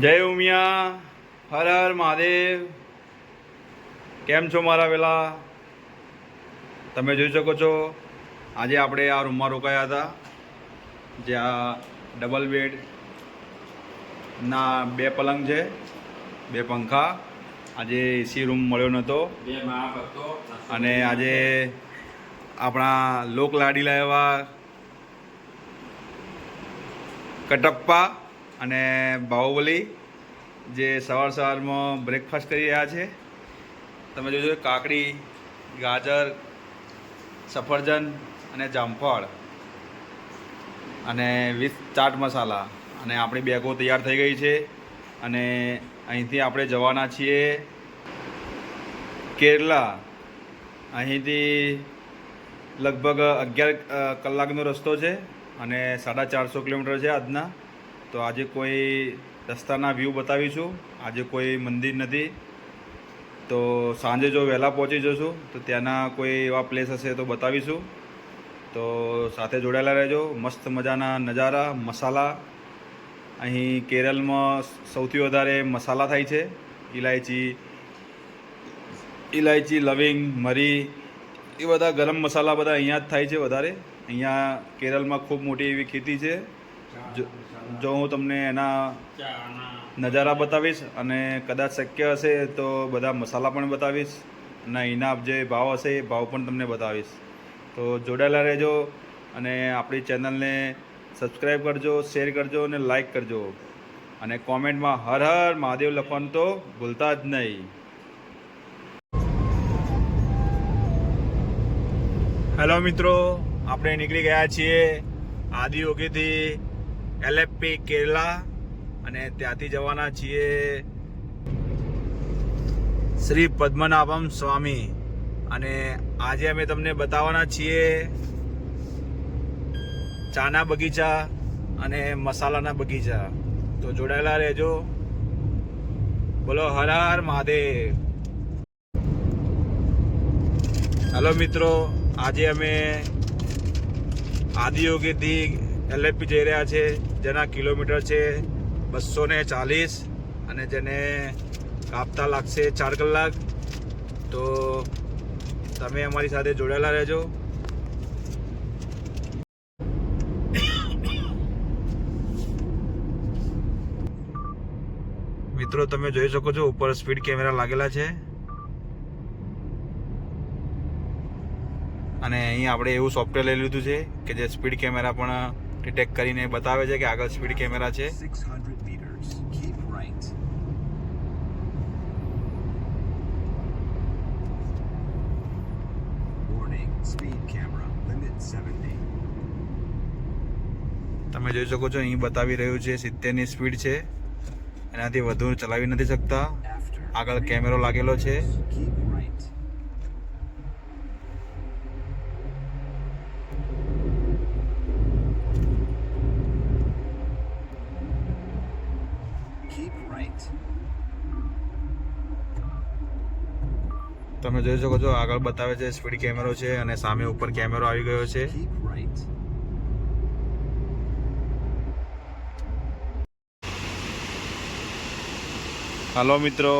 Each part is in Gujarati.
જય ઉમિયા હર હર મહાદેવ. કેમ છો મારા વેલા? તમે જોઈ શકો છો આજે આપણે આ રૂમમાં રોકાયા હતા જે આ ડબલ બેડ ના બે પલંગ છે બે પંખા. આજે એસી રૂમ મળ્યો નહોતો. અને આજે આપણા લોક લાડીલા એવા કટપ્પા અને બાહુબલી જે સવાર સવારમાં બ્રેકફાસ્ટ કરી રહ્યા છે. તમે જોજો કાકડી, ગાજર, સફરજન અને જામફળ અને વિથ ચાટ મસાલા. અને આપણી બેગો તૈયાર થઈ ગઈ છે. અને અહીંથી આપણે જવાના છીએ કેરલા. અહીંથી લગભગ અગિયાર કલાકનો રસ્તો છે અને સાડા ચારસો કિલોમીટર છે આજના. તો આજે કોઈ રસ્તાના વ્યૂ બતાવીશું. આજે કોઈ મંદિર નથી. તો સાંજે જો વહેલા પહોંચી જશું તો ત્યાંના કોઈ એવા પ્લેસ હશે તો બતાવીશું. તો સાથે જોડાયેલા રહેજો. મસ્ત મજાના નજારા, મસાલા. અહીં કેરળમાં સૌથી વધારે મસાલા થાય છે. ઇલાયચી ઇલાયચી લવિંગ, મરી, એ બધા ગરમ મસાલા બધા અહીંયા જ થાય છે વધારે. અહીંયા કેરળમાં ખૂબ મોટી એવી ખેતી છે. જો હું તમને એના નજારા બતાવીશ અને કદાચ શક્ય હશે તો બધા મસાલા પણ બતાવીશ અને એના જે ભાવ હશે એ ભાવ પણ તમને બતાવીશ. તો જોડાયેલા રહેજો અને આપણી ચેનલને સબસ્ક્રાઈબ કરજો શેર કરજો અને લાઈક કરજો. અને કોમેન્ટમાં હર હર મહાદેવ લખવાનું તો ભૂલતા જ નહીં. હેલો મિત્રો આપણે નીકળી ગયા છીએ આદિયોગીથી એલએફપી કેરલા અને ત્યાંથી જવાના છીએ શ્રી પદ્મનાભમ સ્વામી. અને આજે અમે તમને બતાવવાના છીએ ચાના બગીચા અને મસાલાના બગીચા. તો જોડાયેલા રહેજો. બોલો, હર હર મહાદેવ. હેલો મિત્રો, આજે અમે આદિયોગીથી એલએપી જઈ રહ્યા છે, જેના કિલોમીટર છે બસો ને ચાલીસ અને જેને કાપતા લાગશે ચાર કલાક. તો તમે અમારી સાથે જોડાયેલા રહેજો. મિત્રો, તમે જોઈ શકો છો, ઉપર સ્પીડ કેમેરા લાગેલા છે. અને અહીં આપણે એવું સોફ્ટવેર લઈ લીધું છે કે જે સ્પીડ કેમેરા પણ ડિટેક્ટ કરીને બતાવે છે કે આગળ સ્પીડ કેમેરા છે 600 meters. Keep right. Warning, speed camera, limit 70. તમે જોઈ શકો છો અહીં બતાવી રહ્યું છે સિત્તેરની સ્પીડ છે એનાથી વધુ ચલાવી નથી શકતા આગળ કેમેરો લાગેલો છે તમે જોઈ શકો છો, આગળ બતાવે છે સ્પીડ કેમેરો છે અને સામે ઉપર કેમેરો આવી ગયો છે. હાલો મિત્રો,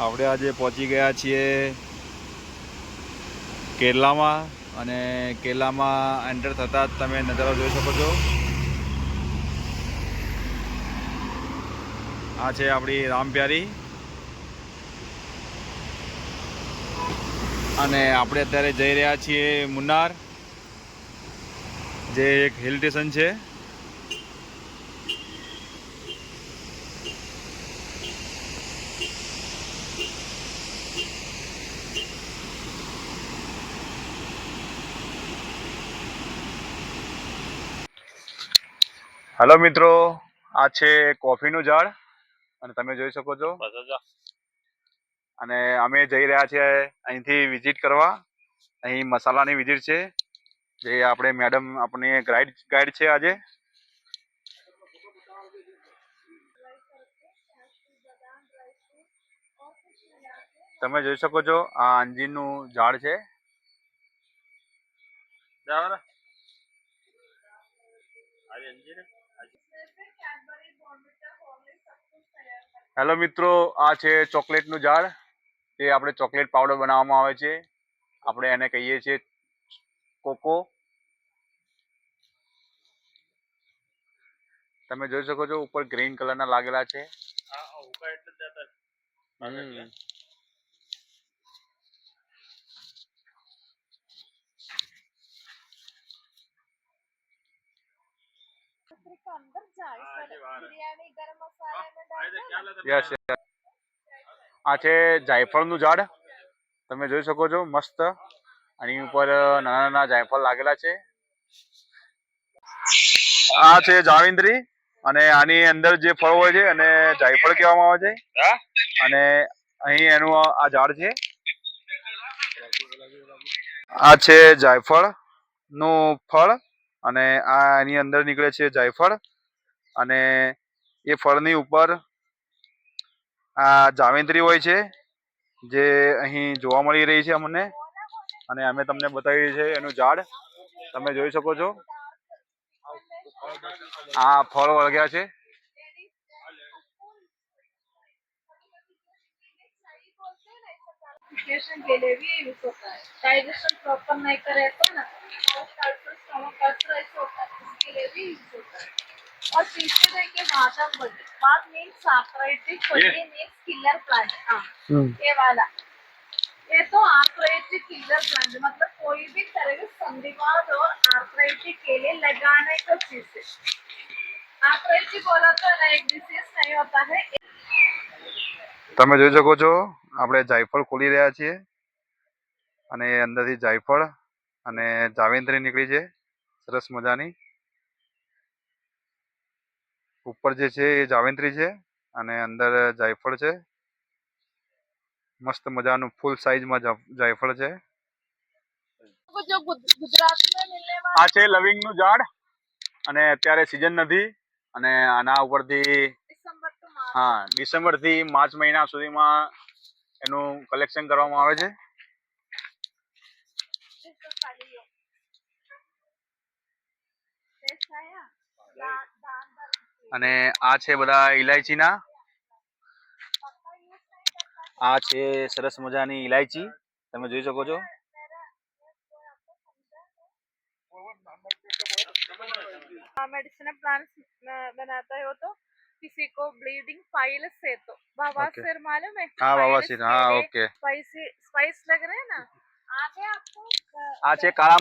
આપણે આજે પહોંચી ગયા છીએ કેરલામાં અને કેરલામાં એન્ટર થતાં જ તમે નજારો જોઈ શકો છો. આ છે આપણી રામપ્યારી અને આપણે અત્યારે જઈ રહ્યા છીએ મુન્નાર જે એક હિલ સ્ટેશન છે. હેલો મિત્રો આ છે કોફીનું ઝાડ અને તમે જોઈ શકો છો. અને અમે જઈ રહ્યા છીએ અહીંથી વિઝિટ કરવા. અહીં મસાલાની વિઝિટ છે. જે આપણે મેડમ આપણે ગાઈડ ગાઈડ છે આજે. તમે જોઈ શકો છો આ અંજીરનું ઝાડ છે. હેલો મિત્રો આ છે ચોકલેટનું ઝાડ. તે આપણે ચોકલેટ પાવડર બનાવવામાં આવે છે. આપણે એને કહીએ છીએ કોકો. તમે જોઈ શકો છો ઉપર ગ્રીન કલરના લાગેલા છે. અંદર જાય ગરમ મસાલા યસ યસ. આ છે જાયફળનું ઝાડ. તમે જોઈ શકો છો, મસ્ત. આની ઉપર નાના નાના જાયફળ લાગેલા છે. આ છે જાવિંદ્રી અને આની અંદર જે ફળ હોય છે અને જાયફળ કહેવામાં આવે છે. અને અહીં એનું આ ઝાડ છે. આ છે જાયફળનું ફળ અને આ એની અંદર નીકળે છે જાયફળ. અને એ ફળની ઉપર આ જાવેન્દ્રી હોય છે જે અહીં જોવા મળી રહી છે અમને અને અમે તમને બતાવી છે એનું ઝાડ તમે જોઈ શકો છો આ ફળ વળગ્યા છે डाइजेशन के लिए भी यूज होता है डाइजेशन प्रॉपर नहीं करे तो ना स्टमक अल्सर ऐसे होता है इसके लिए भी यूज होता है और तीसरे देखिए बादाम बल्ली बात मीन्स आर्थराइटिक बल्ली मीन्स किलर प्लांट हाँ ये वाला ये तो आर्थराइटिक किलर प्लांट मतलब कोई भी तरह के संधिवाद और आर्थराइटिक के लिए लगाने का चीज है आर्थराइटिक बोला तो ना एक डिसीज नहीं होता है તમે જોઈ શકો છો આપણે જાયફળ ખોલી રહ્યા છીએ અને અંદરથી જાયફળ અને જાવેન્દ્રી નીકળી છે સરસ મજાની ઉપર જે છે એ જાવેન્ત્રી છે અને અંદર જાયફળ છે. મસ્ત મજાનું ફૂલ સાઈઝમાં જાયફળ છે. આ છે લવિંગનું ઝાડ અને અત્યારે સિઝન નથી અને આના ઉપરથી હા, ડિસેમ્બરથી માર્ચ મહિના સુધીમાં એનું કલેક્શન કરવામાં આવે છે. Yeah. અને આ છે બધા ઇલાયચીના पक्का यूज नहीं करता આ છે સરસ મજાની ઇલાયચી તમે જોઈ શકો છો मेडिसिनल प्लांट्स बनाता हो तो किसी को ब्लीडिंग फाइल से तो बवासीर मालूम है હા Files વાવાસીર के હા लिए ઓકે स्पाइसी स्पाइस लग रहे हैं ना आगे आपको अ, આ છે કાળા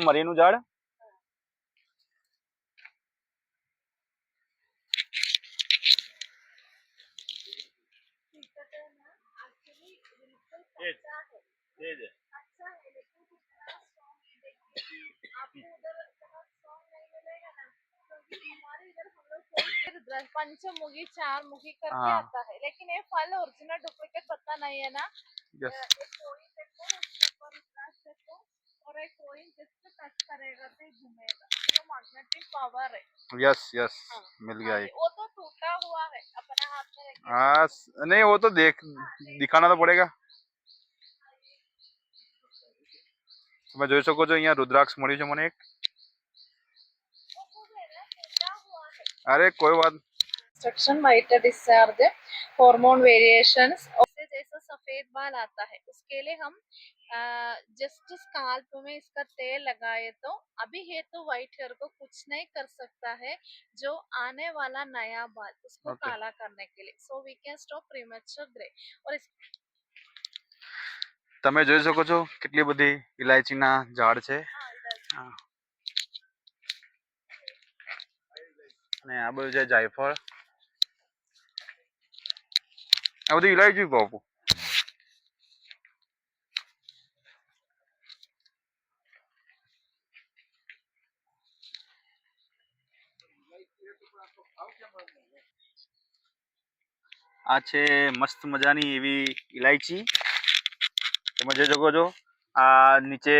पंचमुखी चार मुखी करके हाँ। आता है लेकिन ये फल ओरिजिनल डुप्लीकेट पता नहीं है ना। यस और एक कोइन टच करेगा तो घूमेगा। जो मैग्नेटिक पावर है। यस यस हाँ। मिल हाँ गया ये। वो तो टूटा हुआ है अपने हाथ में हाँ। नहीं वो तो देख। दिखाना तो पड़ेगा। તમે જોઈ શકો છો અહીંયા રુદ્રાક્ષ મળ્યું છે મને એક वो तो है ना टूटा हुआ है અરે કોઈ વાત instruction white discharge hormone variations और इससे जैसा सफेद बाल आता है उसके लिए हम जस्ट स्काल्प में इसका तेल लगाए तो अभी है तो व्हाइट हेयर को कुछ नहीं कर सकता है जो आने वाला नया बाल उसको Okay. काला करने के लिए so we can stop premature grey और इस તમે જોઈ શકો છો કેટલી બધી ઇલાયચીના ઝાડ છે. અને આ બધું છે જાયફળ. આ બધું ઇલાયચી બાપુ. આ છે મસ્ત મજાની એવી ઇલાયચી તમે જોઈ શકો છો આ નીચે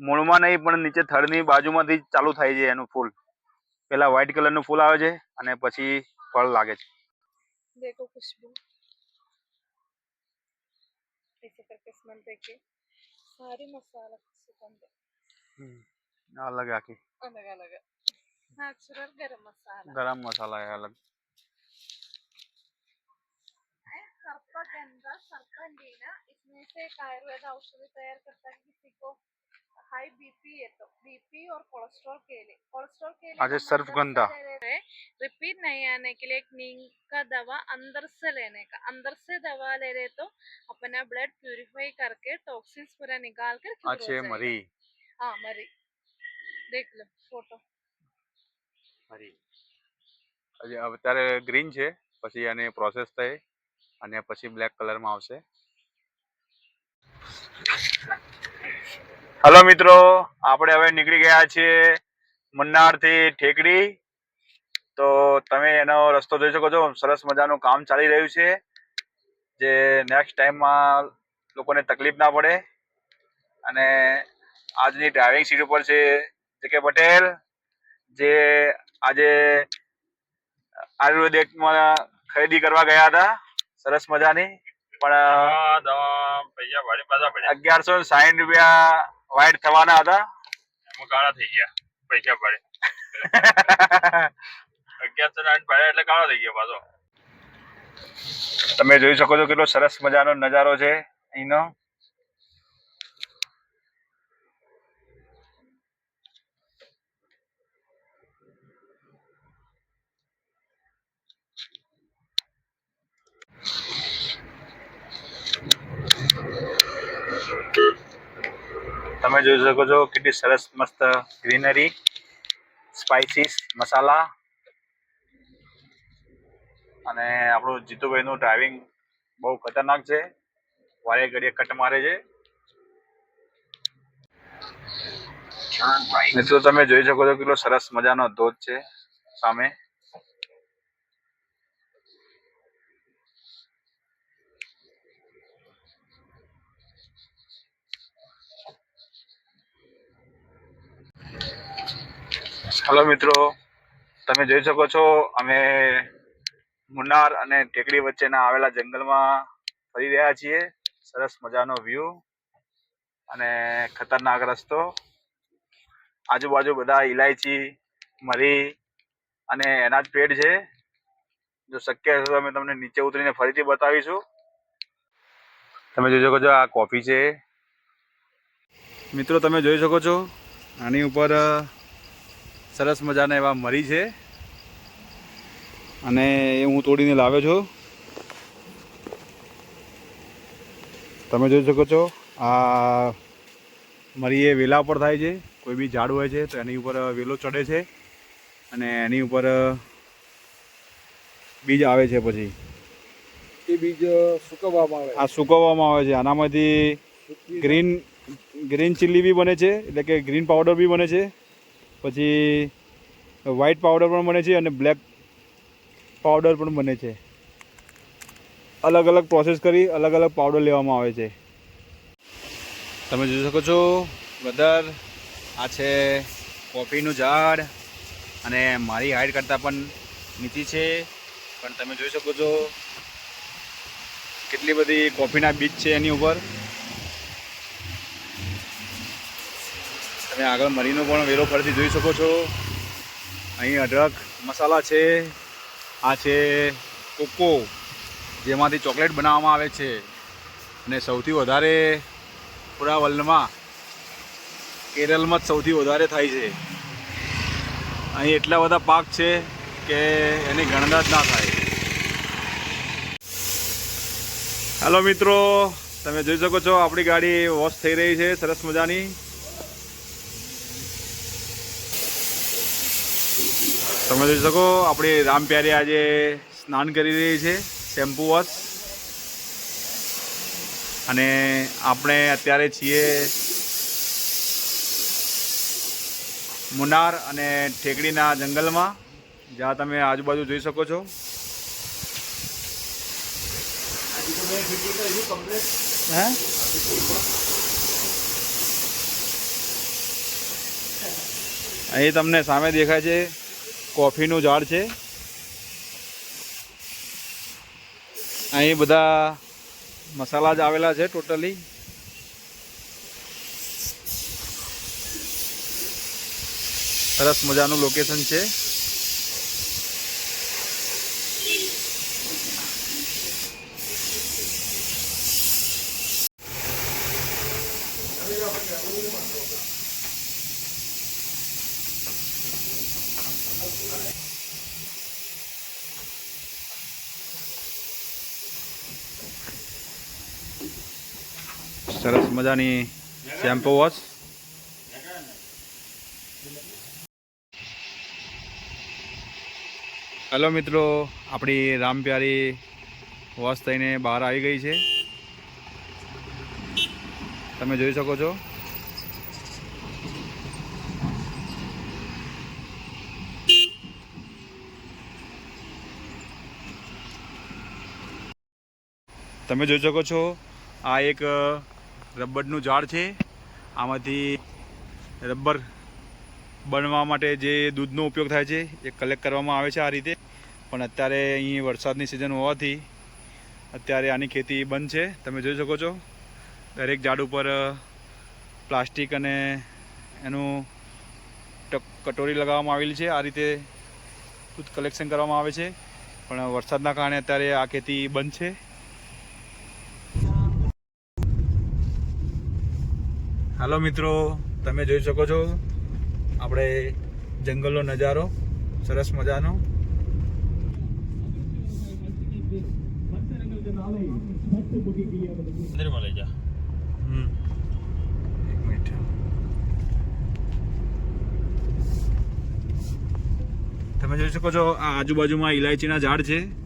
મૂળમાં નહીં પણ નીચે થડની બાજુમાંથી જ ચાલુ થાય છે એનું ફૂલ પેલા વ્હાઈટ કલરનું ફૂલ આવે છે અને પછી ફળ લાગે છે देखो खुशबू ऐसे करके स्मेल देखिए सारी मसाला की सुगंध है। આ અલગ આખી अलग अलग नेचुरल गरम मसाला ગરમ મસાલા है अलग अश्वगंधा सरकंडीना इसमें से एक आयुर्वेद औषधि तैयार करता है किसी को हाई बीपी है तो बीपी और कोलेस्ट्रॉल के लिए कोलेस्ट्रॉल के लिए अच्छा, हम सर्फगंधा। अंदर से ले रहे हैं। रिपीट नहीं आने के लिए एक नीम का दवा अंदर से लेने का अंदर से दवा ले रहे तो अपना ब्लड प्यूरिफाई करके टॉक्सिन्स पूरा निकाल कर cure हो આ છે जाएगा। મરી हाँ मरी देख लो फोटो મરી હજી અત્યારે ગ્રીન છે પછી આની પ્રોસેસ થઈ અને પછી બ્લેક કલરમાં આવશે. હલો મિત્રો, આપણે હવે નીકળી ગયા છીએ મન્નારથી ઠેકડી. તો તમે એનો રસ્તો જોઈ શકો છો, સરસ મજાનું કામ ચાલી રહ્યું છે. જે નેક્સ્ટ ટાઈમમાં લોકોને તકલીફ ના પડે. અને આજની ડ્રાઇવિંગ સીટ ઉપર છે, જે કે પટેલ, જે આજે આયુર્વેદિકમાં ખરીદી કરવા ગયા હતા. સરસ મજાની. પણ પડ્યા. અગિયારસો સાહીઠ રૂપિયા વાઇટ થવાના હતા. કાળા થઈ ગયા પૈસા પડે અગિયારસો આઠ ભાડે એટલે કાળો થઈ ગયો પાછો. તમે જોઈ શકો છો કેટલો સરસ મજાનો નજારો છે અહીંનો. તમે જોઈ શકો છો કેટલી સરસ મસ્ત ગ્રીનરી સ્પાઇસીસ મસાલા અને આપણું જીતુભાઈનું ડ્રાઇવિંગ બહુ ખતરનાક છે. વારે ઘડીએ કટ મારે છે. મિત્રો તમે જોઈ શકો છો કેટલો સરસ મજાનો ધોધ છે સામે. હલો મિત્રો, તમે જોઈ શકો છો, અમે મુન્નાર અને ટેકડી વચ્ચેના આવેલા જંગલમાં ફરી રહ્યા છીએ. સરસ મજાનો વ્યૂ અને ખતરનાક રસ્તો. આજુબાજુ બધા ઇલાયચી મરી અને એના જ પેડ છે. જો શક્ય હશે તો અમે તમને નીચે ઉતરીને ફરીથી બતાવીશું. તમે જોઈ શકો છો આ કોફી છે. મિત્રો, તમે જોઈ શકો છો આની ઉપર સરસ મજાના એવા મરી છે. અને એ હું તોડીને લાવ્યો છું. તમે જોઈ શકો છો આ મરી એ વેલા ઉપર થાય છે. કોઈ બી ઝાડ હોય છે તો એની ઉપર વેલો ચડે છે. અને એની ઉપર બીજ આવે છે પછી. એ બીજ સુકવવામાં આવે. આ સુકવવામાં આવે છે. આનામાંથી ગ્રીન ગ્રીન ચીલી બી બને છે. એટલે કે ગ્રીન પાવડર બી બને છે. પછી વ્હાઇટ પાવડર પણ બને છે અને બ્લેક પાવડર પણ બને છે. અલગ અલગ પ્રોસેસ કરી અલગ અલગ પાવડર લેવામાં આવે છે. તમે જોઈ શકો છો બ્રધર આ છે કોફીનું ઝાડ અને મારી હાઈટ કરતાં પણ નીચી છે. પણ તમે જોઈ શકો છો, કેટલી બધી કોફીના બીજ છે એની ઉપર. તમે આગળ મરીનો પણ વેલો ફરીથી જોઈ શકો છો. અહીં અઢળક મસાલા છે. આ છે કોકો, જેમાંથી ચોકલેટ બનાવવામાં આવે છે. અને સૌથી વધારે પૂરા વર્લ્ડમાં કેરળમાં જ સૌથી વધારે થાય છે. અહીં એટલા બધા પાક છે કે એની ગણના જ ના થાય. હાલો મિત્રો, તમે જોઈ શકો છો આપણી ગાડી વોશ થઈ રહી છે. સરસ મજાની. તમે જોઈ શકો, આપણી રામ પ્યારી આજે સ્નાન કરી રહી છે, શેમ્પુ વોશ અને આપણે અત્યારે છીએ મુનાર અને ઠેકડીના જંગલમાં, જ્યાં તમે આજુબાજુ જોઈ શકો છો. હે? અહીં તમને સામે દેખાય છે કોફીનું ઝાડ છે. અહીં બધા મસાલા જ આવેલા છે ટોટલી. સરસ મજાનું લોકેશન છે. સરસ મજાની શેમ્પુ વોશ હેલો મિત્રો, આપણી રામપ્યારી વોશ થઈને બહાર આવી ગઈ છે. તમે જોઈ શકો છો. તમે જોઈ શકો છો, આ એક રબરનું ઝાડ છે. આમાંથી રબર બનવા માટે જે દૂધનો ઉપયોગ થાય છે, એ કલેક્ટ કરવામાં આવે છે આ રીતે. પણ અત્યારે અહીં વરસાદની સિઝન હોવાથી અત્યારે આની ખેતી બંધ છે. તમે જોઈ શકો છો, દરેક ઝાડ ઉપર પ્લાસ્ટિક અને એનું કટોરી લગાવવામાં આવેલી છે. આ રીતે દૂધ કલેક્શન કરવામાં આવે છે. પણ વરસાદના કારણે અત્યારે આ ખેતી બંધ છે. હાલો મિત્રો તમે જોઈ શકો છો આપણે જંગલનો નજારો સરસ મજાનો. મંદિરમાં લઈ જા. હમ. એક મિનિટ. તમે જોઈ શકો છો આ આજુબાજુમાં ઇલાયચીના ઝાડ છે.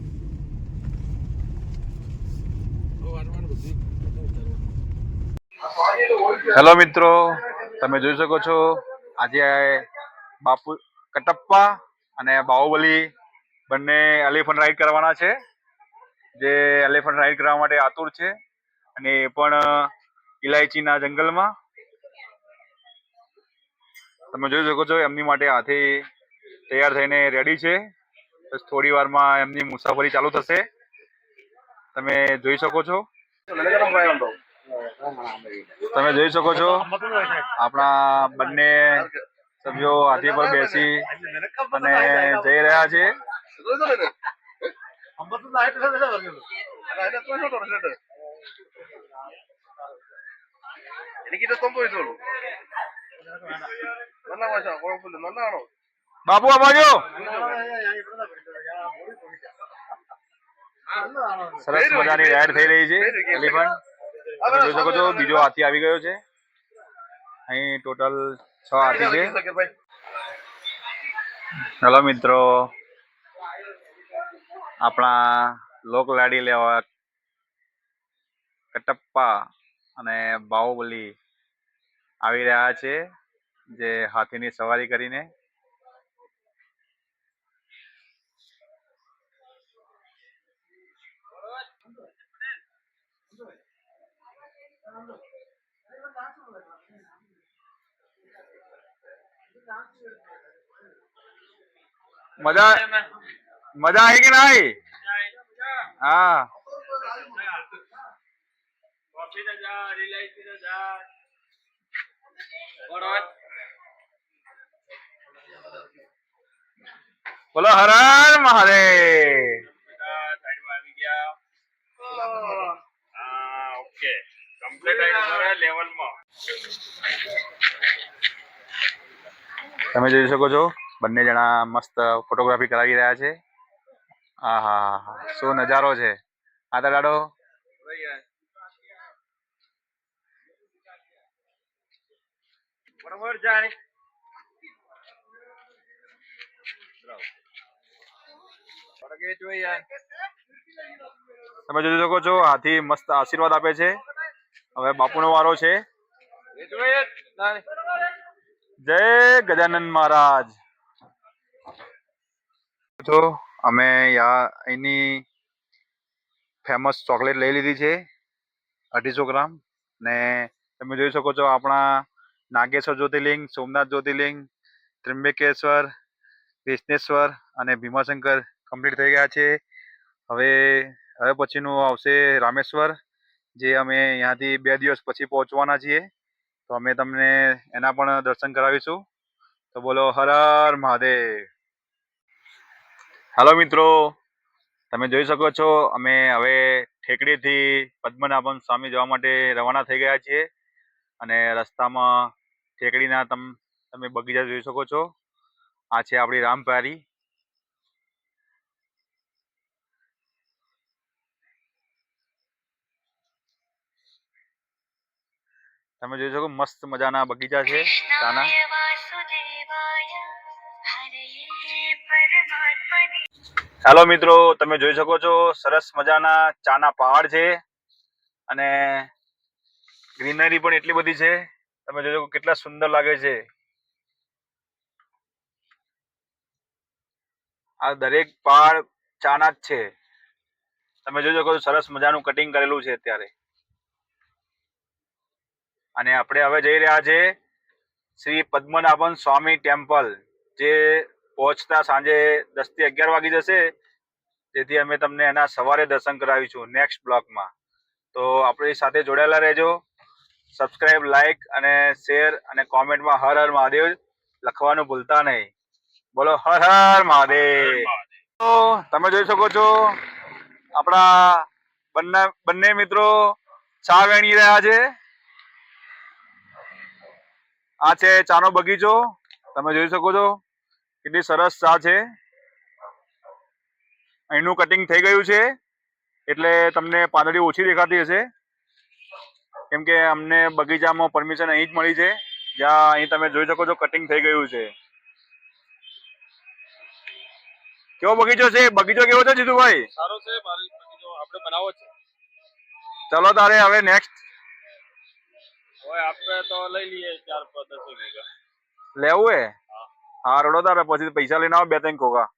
હેલો મિત્રો. તમે જોઈ શકો છો, આજે બાપુ કટપ્પા અને બાહુબલી બંને એલિફન્ટ રાઈડ કરવાના છે. જે એલિફન્ટ રાઈડ કરવા માટે આતુર છે અને એ પણ ઇલાયચીના જંગલમાં. તમે જોઈ શકો છો, એમની માટે હાથી તૈયાર થઈને રેડી છે. બસ થોડી વારમાં એમની મુસાફરી ચાલુ થશે. તમે જોઈ શકો છો. તમે જોઈ શકો છો આપણા બંને સભ્યો હાથી પર બેસી અને જઈ રહ્યા છે എനിക്ക് ഇരുപത്തൊമ്പത് വയസ്സുള്ളൂ നല്ല ഭാഷ കുഴപ്പമില്ല നല്ലതാണോ બાપુ આ બાજુ સરસ મજાની રાઈડ થઈ રહી છે એલિફન્ટ તમે જોઈ શકો છો બીજો હાથી આવી ગયો છે. અહીં ટોટલ છ હાથી છે. હેલો મિત્રો. આપણા લોક લાડી લેવા કટપ્પા અને બાહુબલી આવી રહ્યા છે જે હાથીની સવારી કરીને. મજા મજા આવી કે ના આવી? હા. કોફી જા રિલાયન્સ જા. બોલો હરણ હર મહાદેવ આવી ગયા હા ઓકે કમ્પ્લીટ આવી લેવલમાં તમે જોઈ શકો છો બંને જણા મસ્ત ફોટોગ્રાફી કરાવી રહ્યા છે. હા હા હા. શું નજારો છે? આ તો બરોબર જાય તમે જોઈ શકો છો હાથી મસ્ત આશીર્વાદ આપે છે. હવે બાપુનો વારો છે. જય ગજાનંદ મહારાજ. તો અમે યા અહીંની ફેમસ ચોકલેટ લઈ લીધી છે, અઢીસો ગ્રામ. ને તમે જોઈ શકો છો આપણા નાગેશ્વર જ્યોતિર્લિંગ, સોમનાથ જ્યોતિર્લિંગ, ત્રિંબકેશ્વર વિશ્નેશ્વર અને ભીમાશંકર કમ્પ્લીટ થઈ ગયા છે. હવે હવે પછીનું આવશે રામેશ્વર. જે અમે અહીંયાથી બે દિવસ પછી પહોંચવાના છીએ, તો અમે તમને એના પણ દર્શન કરાવીશું. તો બોલો, હર હર મહાદેવ. હાલો મિત્રો, તમે જોઈ શકો છો, અમે હવે ઠેકડીથી પદ્મનાભન સ્વામી જવા માટે રવાના થઈ ગયા છીએ. અને રસ્તામાં ઠેકડીના તમ, તમે બગીચા જોઈ શકો છો. આ છે આપણી રામપ્યારી તમે જોઈ શકો મસ્ત મજાના બગીચા છે ચાના હેલો મિત્રો, તમે જોઈ શકો છો, સરસ મજાના ચાના પહાડ છે અને ગ્રીનરી પણ એટલી બધી છે. તમે જોઈ શકો કેટલા સુંદર લાગે છે. આ દરેક પહાડ ચાના જ છે. તમે જોઈ શકો છો સરસ મજાનું કટિંગ કરેલું છે અત્યારે. અને આપણે હવે જઈ રહ્યા છે શ્રી પદ્મનાભન સ્વામી ટેમ્પલ જે પહોંચતા સાંજે દસથી અગિયાર વાગી જશે. જેથી અમે તમને એના સવારે દર્શન કરાવીશું નેક્સ્ટ બ્લોકમાં. તો આપણી સાથે જોડાયેલા રહેજો. સબસ્ક્રાઇબ લાઈક અને શેર અને કોમેન્ટમાં હર હર મહાદેવ લખવાનું ભૂલતા નહીં. બોલો હર હર મહાદેવ. તો તમે જોઈ શકો છો આપણા બંને બંને મિત્રો ચા વેણી રહ્યા છે. આ છે ચાનો બગીચો. તમે જોઈ શકો છો. કેટલી સરસ ચા છે. અહીંનું કટિંગ થઈ ગયું છે. એટલે તમને પાંદડી ઓછી દેખાતી હશે. કેમ કે અમને બગીચામાં પરમિશન અહીં જ મળી છે. જ્યાં અહીં તમે જોઈ શકો છો કટિંગ થઈ ગયું છે. કેવો બગીચો છે? બગીચો કેવો છે જીતુભાઈ? સારો છે બગીચો આપણે બનાવો છે. ચલો તારે હવે નેક્સ્ટ આપણે તો લઈ લઈએ ચાર પાંચ દસ વીઘા લેવું હે. હા રડો તારે પછી પૈસા લઈને આવો બે ત્રણ કોકા